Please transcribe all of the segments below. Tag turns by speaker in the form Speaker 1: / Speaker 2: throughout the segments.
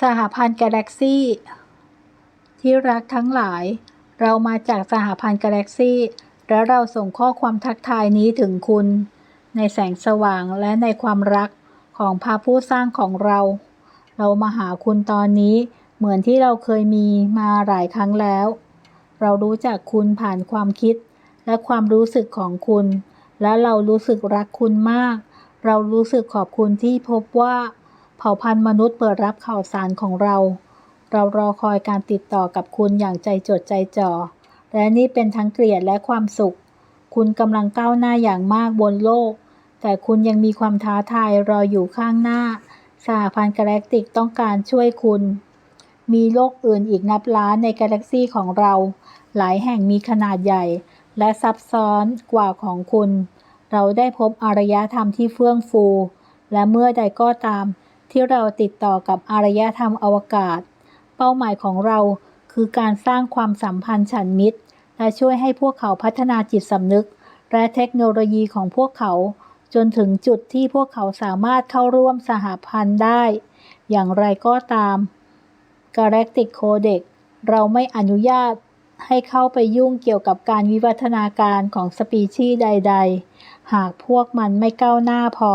Speaker 1: สหพันธ์กาแล็กซี่ ที่รักทั้งหลาย เรามาจากสหพันธ์กาแล็กซี่ และเราส่งข้อความทักทายนี้ถึงคุณ ในแสงสว่างและในความรักของพระผู้สร้างของเรา เรามาหาคุณตอนนี้เหมือนที่เราเคยมีมาหลายครั้งแล้ว เรารู้จักคุณผ่านความคิดและความรู้สึกของคุณ และเรารู้สึกรักคุณมาก เรารู้สึกขอบคุณที่พบว่า ผ่าพันธุ์มนุษย์เปิดรับข่าวสารของเรา เรารอคอยการติดต่อกับคุณอย่างใจจดใจจ่อ และนี่เป็นทั้งเกลียดและความสุข คุณกำลังก้าวหน้าอย่างมากบนโลก แต่คุณยังมีความท้าทายรออยู่ข้างหน้า สหพันธ์กาแล็กติกต้องการช่วยคุณ มีโลกอื่นอีกนับล้านในกาแล็กซีของเรา หลายแห่งมีขนาดใหญ่ และซับซ้อนกว่าของคุณ เราได้พบอารยธรรมที่เฟื่องฟู และเมื่อใดก็ตาม ที่เราติดต่อกับอารยธรรมอวกาศ เป้าหมายของเราคือการสร้างความสัมพันธ์ฉันมิตร และช่วยให้พวกเขาพัฒนาจิตสำนึก และเทคโนโลยีของพวกเขา จนถึงจุดที่พวกเขาสามารถเข้าร่วมสหพันธ์ได้ อย่างไรก็ตาม Galactic Codex เราไม่อนุญาตให้เข้าไปยุ่งเกี่ยวกับการวิวัฒนาการของสปีชีส์ใด ๆ หากพวกมันไม่ก้าวหน้าพอ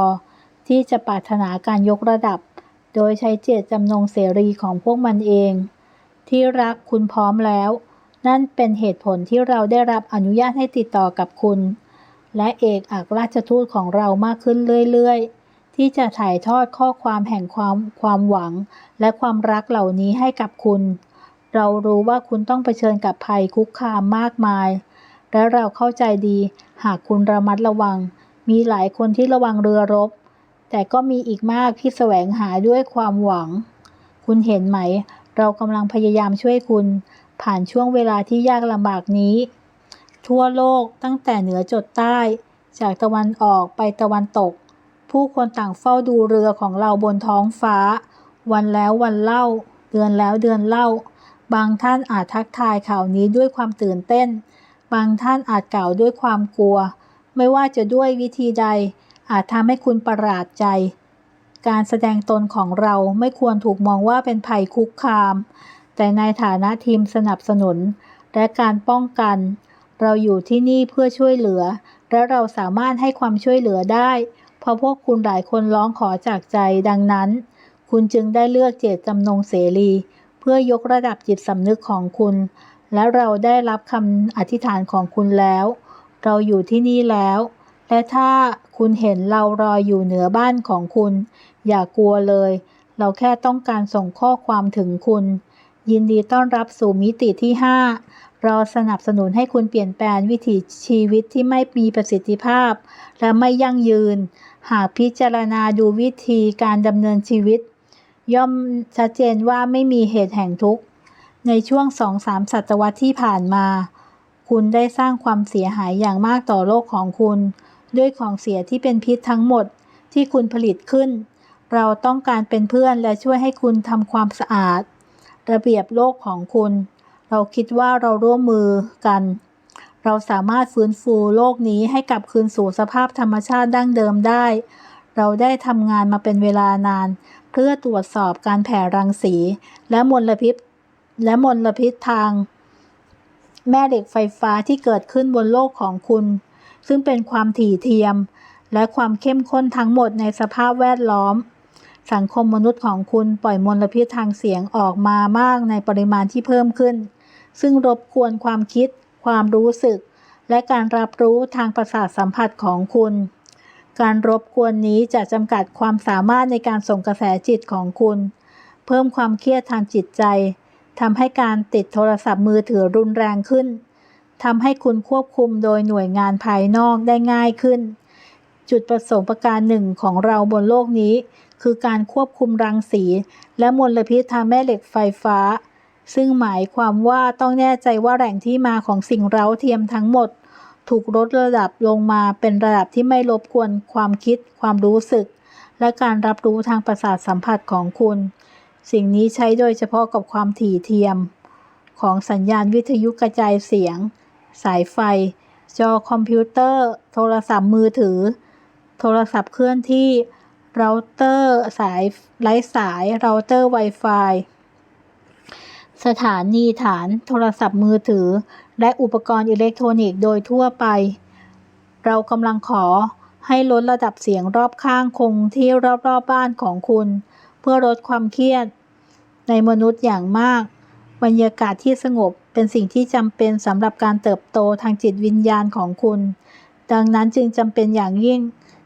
Speaker 1: ที่จะปรารถนาการยกระดับ โดยใช้เจตจำนงเสรีของพวกมันเอง ที่รักคุณพร้อมแล้ว นั่นเป็นเหตุผลที่เราได้รับอนุญาตให้ติดต่อกับคุณ และเอกอัครราชทูตของเรามากขึ้นเรื่อยๆ ที่จะถ่ายทอดข้อความแห่งความความหวัง และความรักเหล่านี้ให้กับคุณ เรารู้ว่าคุณต้องเผชิญกับภัยคุกคามมากมาย และเราเข้าใจดีหากคุณระมัดระวัง มีหลายคนที่ระวังเรือรบ แต่ก็มีอีกมากที่แสวงหาด้วยความหวัง คุณเห็นไหม เรากำลังพยายามช่วยคุณ ผ่านช่วงเวลาที่ยากลำบากนี้ ทั่วโลกตั้งแต่เหนือจดใต้ จากตะวันออกไปตะวันตก ผู้คนต่างเฝ้าดูเรือของเราบนท้องฟ้า วันแล้ววันเล่า เดือนแล้วเดือนเล่า บางท่านอาจทักทายข่าวนี้ด้วยความตื่นเต้น บางท่านอาจกล่าวด้วยความกลัว ไม่ว่าจะด้วยวิธีใด อาจทำให้คุณประหลาดใจ การแสดงตนของเราไม่ควรถูกมองว่าเป็นภัยคุกคาม แต่ในฐานะทีมสนับสนุน และการป้องกัน เราอยู่ที่นี่เพื่อช่วยเหลือ และเราสามารถให้ความช่วยเหลือได้ เพราะพวกคุณหลายคนร้องขอจากใจดังนั้น คุณจึงได้เลือกเจตจำนงเสรี เพื่อยกระดับจิตสำนึกของคุณ และเราได้รับคำอธิษฐานของคุณแล้ว เราอยู่ที่นี่แล้ว และถ้าคุณเห็นเรารออยู่เหนือบ้านของคุณ อย่ากลัวเลย เราแค่ต้องการส่งข้อความถึงคุณ ยินดีต้อนรับสู่มิติที่ 5 เราสนับสนุนให้คุณเปลี่ยนแปลงวิถีชีวิตที่ไม่มีประสิทธิภาพ และไม่ยั่งยืน หากพิจารณาดูวิธีการดำเนินชีวิต ย่อมชัดเจนว่าไม่มีเหตุแห่งทุกข์ ในช่วงสองสามศตวรรษที่ผ่านมา คุณได้สร้างความเสียหายอย่างมากต่อโลกของคุณ ด้วยของเสียที่เป็นพิษทั้งหมดที่คุณผลิตขึ้น เราต้องการเป็นเพื่อนและช่วยให้คุณทำความสะอาด ระเบียบโลกของคุณ เราคิดว่าเราร่วมมือกัน เราสามารถฟื้นฟูโลกนี้ให้กลับคืนสู่สภาพธรรมชาติดั้งเดิมได้ เราได้ทำงานมาเป็นเวลานาน เพื่อตรวจสอบการแผ่รังสี และมลพิษและมลพิษทาง แม่เหล็กไฟฟ้าที่เกิดขึ้นบนโลกของคุณ ซึ่งเป็นความถี่เทียม และความเข้มข้นทั้งหมดในสภาพแวดล้อม สังคมมนุษย์ของคุณปล่อยมลพิษทางเสียงออกมามากในปริมาณที่เพิ่มขึ้น ซึ่งรบกวนความคิด ความรู้สึก และการรับรู้ทางประสาทสัมผัสของคุณ การรบกวนนี้จะจำกัดความสามารถในการส่งกระแสจิตของคุณ เพิ่มความเครียดทางจิตใจทำให้การติดโทรศัพท์มือถือรุนแรงขึ้น ทำให้คุณควบคุมโดยหน่วยงานภายนอกได้ง่ายขึ้น จุดประสงค์ประการหนึ่งของเราบนโลกนี้ คือการควบคุมรังสี และมลพิษทางแม่เหล็กไฟฟ้า ซึ่งหมายความว่าต้องแน่ใจว่าแหล่งที่มาของสิ่งเร้าเทียมทั้งหมด ถูกลดระดับลงมาเป็นระดับที่ไม่รบกวนความคิด ความรู้สึก และการรับรู้ทางประสาทสัมผัสของคุณ สิ่งนี้ใช้โดยเฉพาะกับความถี่เทียม ของสัญญาณวิทยุกระจายเสียง สายไฟ จอคอมพิวเตอร์ โทรศัพท์มือถือ โทรศัพท์เคลื่อนที่เราเตอร์สายไร้สายเราเตอร์ Wi-Fi สถานีฐานโทรศัพท์มือถือ และอุปกรณ์อิเล็กทรอนิกส์โดยทั่วไป เรากำลังขอให้ลดระดับเสียงรอบข้างคงที่รอบๆบบ้านของคุณ เพื่อลดความเครียด ในมนุษย์อย่างมาก บรรยากาศที่สงบ เป็นสิ่งที่จำเป็นสำหรับการเติบโตทางจิตวิญญาณของคุณ ดังนั้นจึงจำเป็นอย่างยิ่ง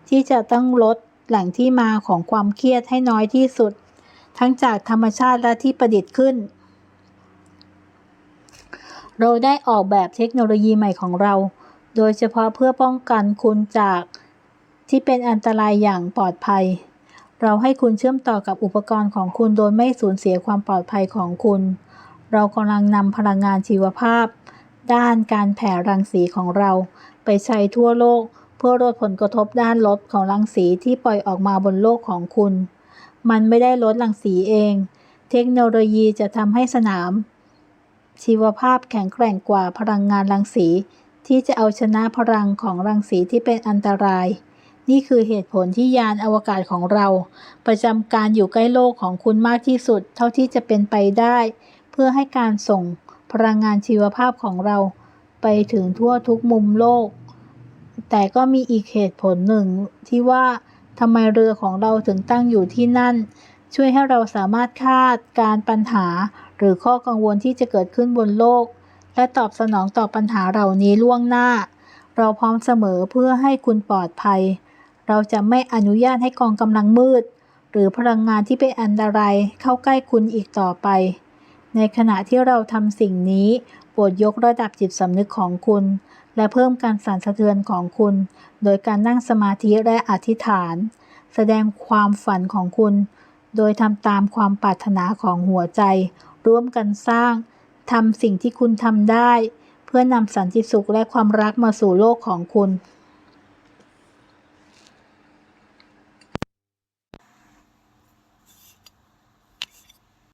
Speaker 1: ที่จะต้องลดแหล่งที่มาของความเครียดให้น้อยที่สุด ทั้งจากธรรมชาติและที่ประดิษฐ์ขึ้น เราได้ออกแบบเทคโนโลยีใหม่ของเรา โดยเฉพาะเพื่อป้องกันคุณจากที่เป็นอันตรายอย่างปลอดภัย เราให้คุณเชื่อมต่อกับอุปกรณ์ของคุณโดยไม่สูญเสียความปลอดภัยของคุณ เรากำลังนำพลังงานชีวภาพ ด้านการแผ่รังสีของเรา ไปใช้ทั่วโลก เพื่อลดผลกระทบด้านลบของรังสีที่ปล่อยออกมาบนโลกของคุณ มันไม่ได้ลดรังสีเอง เทคโนโลยีจะทำให้สนาม ชีวภาพแข็งแกร่งกว่าพลังงานรังสี ที่จะเอาชนะพลังของรังสีที่เป็นอันตรายนี่คือเหตุผลที่ยานอวกาศของเรา ประจำการอยู่ใกล้โลกของคุณมากที่สุด เท่าที่จะเป็นไปได้ เพื่อให้การส่งพลังงานชีวภาพของเราไปถึงทั่วทุกมุมโลก แต่ก็มีอีกเหตุผลหนึ่งที่ว่าทำไมเรือของเราถึงตั้งอยู่ที่นั่น ช่วยให้เราสามารถคาดการปัญหา หรือข้อกังวลที่จะเกิดขึ้นบนโลก และตอบสนองต่อปัญหาเหล่านี้ล่วงหน้า เราพร้อมเสมอเพื่อให้คุณปลอดภัย เราจะไม่อนุญาตให้กองกำลังมืด หรือพลังงานที่เป็นอันตรายเข้าใกล้คุณอีกต่อไป ในขณะที่เราทำสิ่งนี้ โปรดยกระดับจิตสำนึกของคุณ และเพิ่มการสั่นสะเทือนของคุณ โดยการนั่งสมาธิและอธิษฐาน แสดงความฝันของคุณ โดยทำตามความปรารถนาของหัวใจ ร่วมกันสร้างทำสิ่งที่คุณทำได้ เพื่อนำสันติสุขและความรักมาสู่โลกของคุณ